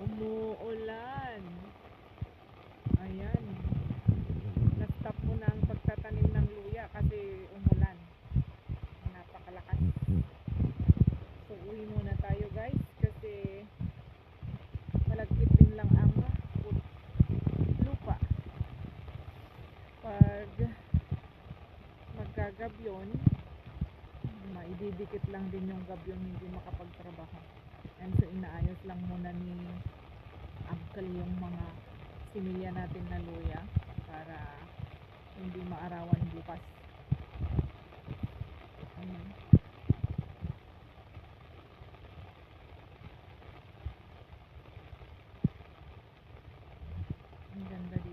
Umuulan. Ayan. Nag-stop mo na ang pagtatanim ng luya kasi umulan. Napakalakas. So, uwi muna tayo guys kasi malagkit din lang ang lupa. Pag magkagabyon, maididikit lang din yung gabyon hindi makapagtrabaho. And so, ina i-harvest lang muna ni uncle yung mga similya natin na luya para hindi maarawan bukas Ayan. ang ganda dito